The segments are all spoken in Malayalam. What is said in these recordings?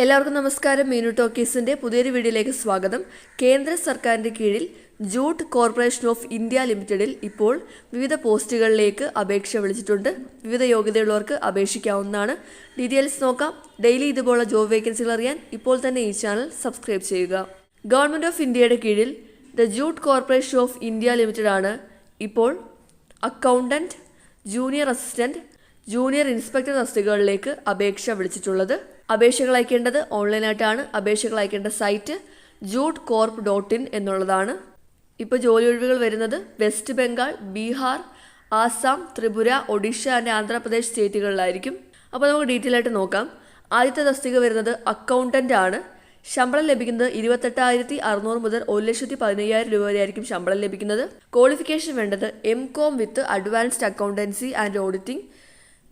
എല്ലാവർക്കും നമസ്കാരം. മീനു ടോക്കീസിന്റെ പുതിയൊരു വീഡിയോയിലേക്ക് സ്വാഗതം. കേന്ദ്ര സർക്കാരിന്റെ കീഴിൽ ജൂട്ട് കോർപ്പറേഷൻ ഓഫ് ഇന്ത്യ ലിമിറ്റഡിൽ ഇപ്പോൾ വിവിധ പോസ്റ്റുകളിലേക്ക് അപേക്ഷ വിളിച്ചിട്ടുണ്ട്. വിവിധ യോഗ്യതയുള്ളവർക്ക് അപേക്ഷിക്കാവുന്നതാണ്. ഡീറ്റെയിൽസ് നോക്കാം. ഡെയിലി ഇതുപോലുള്ള ജോബ് വേക്കൻസികൾ അറിയാൻ ഇപ്പോൾ തന്നെ ഈ ചാനൽ സബ്സ്ക്രൈബ് ചെയ്യുക. ഗവൺമെന്റ് ഓഫ് ഇന്ത്യയുടെ കീഴിൽ the jute corporation of India limited ആണ് ഇപ്പോൾ accountant junior assistant junior inspector തസ്തികകളിലേക്ക് അപേക്ഷ വിളിച്ചിട്ടുള്ളത്. അപേക്ഷകൾ അയക്കേണ്ടത് ഓൺലൈനായിട്ടാണ്. അപേക്ഷകൾ അയക്കേണ്ട site jute corp dot in എന്നുള്ളതാണ്. ഇപ്പോൾ ജോലി ഒഴിവുകൾ വരുന്നത് വെസ്റ്റ് ബംഗാൾ ബീഹാർ ആസാം ത്രിപുര ഒഡീഷ ആൻഡ് ആന്ധ്രാപ്രദേശ് സ്റ്റേറ്റുകളിലായിരിക്കും. അപ്പോൾ നമുക്ക് ഡീറ്റെയിൽ ആയിട്ട് നോക്കാം. ആദ്യത്തെ തസ്തിക വരുന്നത് അക്കൗണ്ടന്റ് ആണ്. ശമ്പളം ലഭിക്കുന്നത് ഇരുപത്തെട്ടായിരത്തി അറുന്നൂറ് മുതൽ ഒരു ലക്ഷത്തി പതിനയ്യായിരം രൂപ വരെ ആയിരിക്കും ശമ്പളം ലഭിക്കുന്നത്. ക്വാളിഫിക്കേഷൻ വേണ്ടത് M com with advanced accountancy and auditing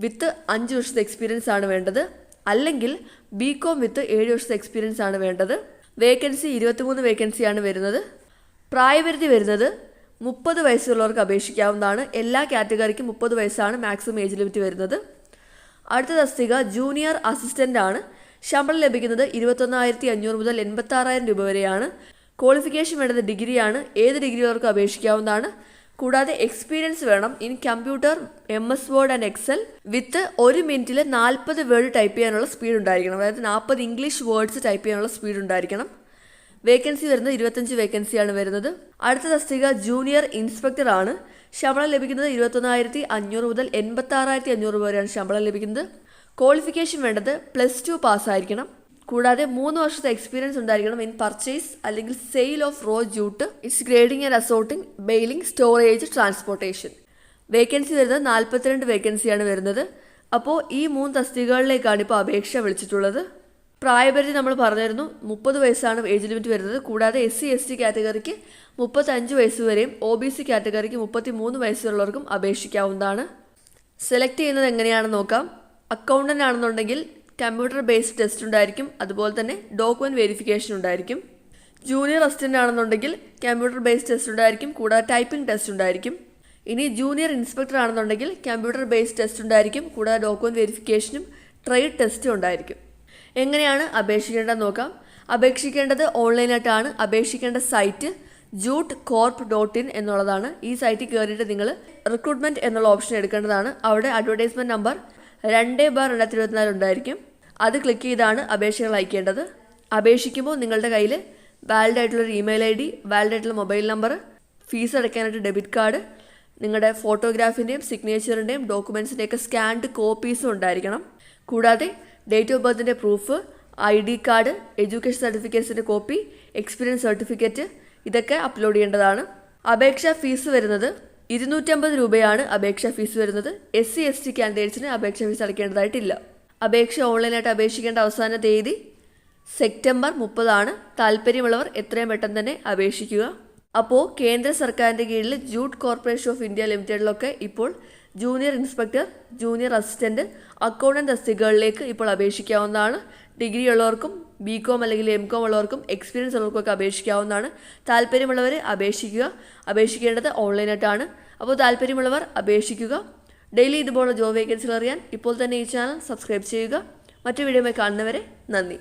with അഞ്ച് വർഷത്തെ എക്സ്പീരിയൻസ് ആണ് വേണ്ടത്. അല്ലെങ്കിൽ ബി കോം വിത്ത് ഏഴ് വർഷത്തെ എക്സ്പീരിയൻസ് ആണ് വേണ്ടത്. വേക്കൻസി ഇരുപത്തിമൂന്ന് വേക്കൻസിയാണ് വരുന്നത്. പ്രായപരിധി വരുന്നത് മുപ്പത് വയസ്സുള്ളവർക്ക് അപേക്ഷിക്കാവുന്നതാണ്. എല്ലാ കാറ്റഗറിക്കും മുപ്പത് വയസ്സാണ് മാക്സിമം ഏജ് ലിമിറ്റ് വരുന്നത്. അടുത്ത തസ്തിക ജൂനിയർ അസിസ്റ്റന്റ് ആണ്. ശമ്പളം ലഭിക്കുന്നത് ഇരുപത്തൊന്നായിരത്തി അഞ്ഞൂറ് മുതൽ എൺപത്താറായിരം രൂപ വരെയാണ്. ക്വാളിഫിക്കേഷൻ വേണ്ടത് ഡിഗ്രിയാണ്. ഏത് ഡിഗ്രിയുള്ളവർക്ക് അപേക്ഷിക്കാവുന്നതാണ്. കൂടാതെ എക്സ്പീരിയൻസ് വേണം. In computer M S Word and Excel with ഒരു മിനിറ്റിൽ നാൽപ്പത് വേർഡ് ടൈപ്പ് ചെയ്യാനുള്ള സ്പീഡ് ഉണ്ടായിരിക്കണം. അതായത് നാൽപ്പത് ഇംഗ്ലീഷ് വേർഡ്സ് ടൈപ്പ് ചെയ്യാനുള്ള സ്പീഡ് ഉണ്ടായിരിക്കണം. വേക്കൻസി വരുന്നത് ഇരുപത്തഞ്ച് വേക്കൻസിയാണ് വരുന്നത്. അടുത്ത തസ്തിക ജൂനിയർ ഇൻസ്പെക്ടർ ആണ്. ശമ്പളം ലഭിക്കുന്നത് ഇരുപത്തൊന്നായിരത്തി അഞ്ഞൂറ് മുതൽ എൺപത്തി ആറായിരത്തി അഞ്ഞൂറ് വരെയാണ് ശമ്പളം ലഭിക്കുന്നത്. ക്വാളിഫിക്കേഷൻ വേണ്ടത് പ്ലസ് ടു പാസ്സായിരിക്കണം കൂടാതെ മൂന്ന് വർഷത്തെ എക്സ്പീരിയൻസ് ഉണ്ടായിരിക്കണം ഇൻ പർച്ചേസ് അല്ലെങ്കിൽ sale of raw jute its grading and assorting baling storage transportation vacancy വരുന്നത് നാൽപ്പത്തിരണ്ട് വേക്കൻസിയാണ് വരുന്നത്. അപ്പോൾ ഈ മൂന്ന് തസ്തികകളിലേക്കാണ് ഇപ്പോൾ അപേക്ഷ വിളിച്ചിട്ടുള്ളത്. പ്രായപരിധി നമ്മൾ പറഞ്ഞിരുന്നു മുപ്പത് വയസ്സാണ് ഏജ് ലിമിറ്റ് വരുന്നത്. കൂടാതെ എസ് സി എസ് ടി കാറ്റഗറിക്ക് മുപ്പത്തഞ്ച് വയസ്സ് വരെയും ഒ ബി സി കാറ്റഗറിക്ക് മുപ്പത്തി മൂന്ന് വയസ്സുള്ളവർക്കും അപേക്ഷിക്കാവുന്നതാണ്. സെലക്ട് ചെയ്യുന്നത് എങ്ങനെയാണെന്ന് നോക്കാം. അക്കൗണ്ടന്റ് ആണെന്നുണ്ടെങ്കിൽ കമ്പ്യൂട്ടർ ബേസ്ഡ് ടെസ്റ്റ് ഉണ്ടായിരിക്കും. അതുപോലെ തന്നെ ഡോക്യുമെന്റ് വെരിഫിക്കേഷൻ ഉണ്ടായിരിക്കും. ജൂനിയർ അസിസ്റ്റന്റ് ആണെന്നുണ്ടെങ്കിൽ കമ്പ്യൂട്ടർ ബേസ്ഡ് ടെസ്റ്റ് ഉണ്ടായിരിക്കും. കൂടാതെ ടൈപ്പിംഗ് ടെസ്റ്റ് ഉണ്ടായിരിക്കും. ഇനി ജൂനിയർ ഇൻസ്പെക്ടർ ആണെന്നുണ്ടെങ്കിൽ കമ്പ്യൂട്ടർ ബേസ്ഡ് ടെസ്റ്റ് ഉണ്ടായിരിക്കും. കൂടാതെ ഡോക്യുമെന്റ് വെരിഫിക്കേഷനും ട്രേഡ് ടെസ്റ്റും ഉണ്ടായിരിക്കും. എങ്ങനെയാണ് അപേക്ഷിക്കേണ്ടത് നോക്കാം. അപേക്ഷിക്കേണ്ടത് ഓൺലൈനായിട്ടാണ് അപേക്ഷിക്കേണ്ട site jute corp dot in എന്നുള്ളതാണ്. ഈ സൈറ്റിൽ കയറിയിട്ട് നിങ്ങൾ റിക്രൂട്ട്മെന്റ് എന്നുള്ള ഓപ്ഷൻ എടുക്കേണ്ടതാണ്. അവിടെ അഡ്വർടൈസ്മെന്റ് നമ്പർ രണ്ട് ബാർ രണ്ടായിരത്തി ഇരുപത്തിനാല് ഉണ്ടായിരിക്കും അത് ക്ലിക്ക് ചെയ്താണ് അപേക്ഷകൾ അയക്കേണ്ടത്. അപേക്ഷിക്കുമ്പോൾ നിങ്ങളുടെ കയ്യിൽ വാലിഡ് ആയിട്ടുള്ളൊരു ഇമെയിൽ ഐ ഡി വാലിഡ് ആയിട്ടുള്ള മൊബൈൽ നമ്പർ ഫീസ് അടയ്ക്കാനായിട്ട് ഡെബിറ്റ് കാർഡ് നിങ്ങളുടെ ഫോട്ടോഗ്രാഫിന്റെയും സിഗ്നേച്ചറിന്റെയും ഡോക്യുമെൻസിന്റെയൊക്കെ സ്കാൻഡ് കോപ്പീസും ഉണ്ടായിരിക്കണം. കൂടാതെ date of ബർത്തിന്റെ proof I D card education സർട്ടിഫിക്കറ്റ്സിന്റെ copy experience certificate ഇതൊക്കെ അപ്ലോഡ് ചെയ്യേണ്ടതാണ്. അപേക്ഷാ ഫീസ് വരുന്നത് ഇരുന്നൂറ്റമ്പത് രൂപയാണ് അപേക്ഷാ ഫീസ് വരുന്നത്. എസ് സി എസ് ടി കാൻഡിഡേറ്റ്സിന് അപേക്ഷാ ഫീസ് അടയ്ക്കേണ്ടതായിട്ടില്ല. അപേക്ഷ ഓൺലൈനായിട്ട് അപേക്ഷിക്കേണ്ട അവസാന തീയതി സെപ്റ്റംബർ മുപ്പതാണ്. താല്പര്യമുള്ളവർ എത്രയും പെട്ടെന്ന് തന്നെ അപേക്ഷിക്കുക. അപ്പോൾ കേന്ദ്ര സർക്കാരിന്റെ കീഴിൽ ജൂട്ട് കോർപ്പറേഷൻ ഓഫ് ഇന്ത്യ ലിമിറ്റഡിലൊക്കെ ഇപ്പോൾ junior inspector junior assistant accountant തസ്തികകളിലേക്ക് ഇപ്പോൾ അപേക്ഷിക്കാവുന്നതാണ്. ഡിഗ്രി ഉള്ളവർക്കും ബി കോം അല്ലെങ്കിൽ എം കോം ഉള്ളവർക്കും എക്സ്പീരിയൻസ് ഉള്ളവർക്കൊക്കെ അപേക്ഷിക്കാവുന്നതാണ്. താല്പര്യമുള്ളവർ അപേക്ഷിക്കുക. അപേക്ഷിക്കേണ്ടത് ഓൺലൈനായിട്ടാണ്. അപ്പോൾ താല്പര്യമുള്ളവർ അപേക്ഷിക്കുക. ഡെയിലി ഇതുപോലുള്ള ജോബ് വേക്കൻസികൾ അറിയാൻ ഇപ്പോൾ തന്നെ ഈ ചാനൽ സബ്സ്ക്രൈബ് ചെയ്യുക. മറ്റു വീഡിയോമായി കാണുന്നവരെ നന്ദി.